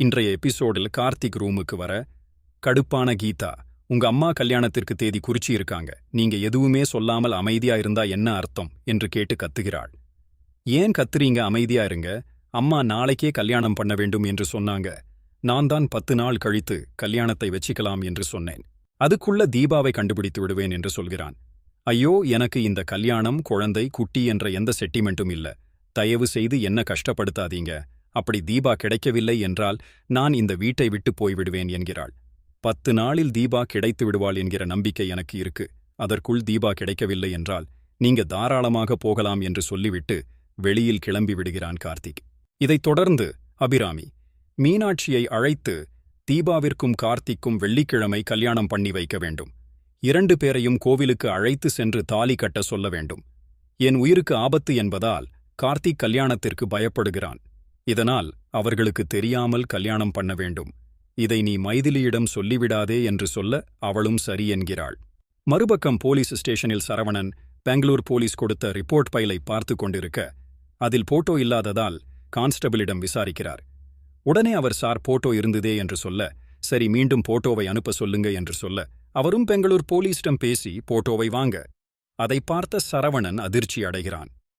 இன்றைய எபிசோடில் கார்த்திக் ரூமுக்கு வர கடுப்பான கீதா உங்க அம்மா கல்யாணத்திற்கு தேதி குறிச்சி இருக்காங்க நீங்க எதுவுமே சொல்லாமல் அமைதியா இருந்தா என்ன அர்த்தம்? என்று கேட்டு கத்துகிறாள். ஏன் கத்துறீங்க? அமைதியா இருங்க. அம்மா நாளைக்கே கல்யாணம் பண்ண வேண்டும் என்று சொன்னாங்க. நான் தான் பத்து நாள் கழித்து கல்யாணத்தை வச்சிக்கலாம் என்று சொன்னேன். அதுக்குள்ள தீபாவை கண்டுபிடித்து விடுவேன் என்று சொல்கிறான். ஐயோ எனக்கு இந்த கல்யாணம் குழந்தை குட்டி என்ற எந்த செட்டிமெண்ட்டும் இல்ல. தயவு செய்து என்ன கஷ்டப்படுத்தாதீங்க. அப்படி தீபா கிடைக்கவில்லை என்றால் நான் இந்த வீட்டை விட்டு போய்விடுவேன் என்கிறாள். பத்து நாளில் தீபா கிடைத்து விடுவாள் என்கிற நம்பிக்கை எனக்கு இருக்கு. அதற்குள் தீபா கிடைக்கவில்லை என்றால் நீங்க தாராளமாக போகலாம் என்று சொல்லிவிட்டு வெளியில் கிளம்பி விடுகிறான் கார்த்திக். இதைத் தொடர்ந்து அபிராமி மீனாட்சியை அழைத்து தீபாவிற்கும் கார்த்திக்கும் வெள்ளிக்கிழமை கல்யாணம் பண்ணி வைக்க வேண்டும். இரண்டு பேரையும் கோவிலுக்கு அழைத்து சென்று தாலி கட்ட சொல்ல வேண்டும். என் உயிருக்கு ஆபத்து என்பதால் கார்த்திக் கல்யாணத்திற்கு பயப்படுகிறான். இதனால் அவர்களுக்கு தெரியாமல் கல்யாணம் பண்ண வேண்டும். இதை நீ மைதிலியிடம் சொல்லிவிடாதே என்று சொல்ல அவளும் சரி என்கிறாள். மறுபக்கம் போலீஸ் ஸ்டேஷனில் சரவணன் பெங்களூர் போலீஸ் கொடுத்த ரிப்போர்ட் பைலை பார்த்து கொண்டிருக்க அதில் போட்டோ இல்லாததால் கான்ஸ்டபிளிடம் விசாரிக்கிறார். உடனே அவர் சார் போட்டோ இருந்ததே என்று சொல்ல சரி மீண்டும் போட்டோவை அனுப்ப சொல்லுங்க என்று சொல்ல அவரும் பெங்களூர் போலீஸிடம் பேசி போட்டோவை வாங்க. அதை பார்த்த சரவணன் அதிர்ச்சி அடைகிறான்.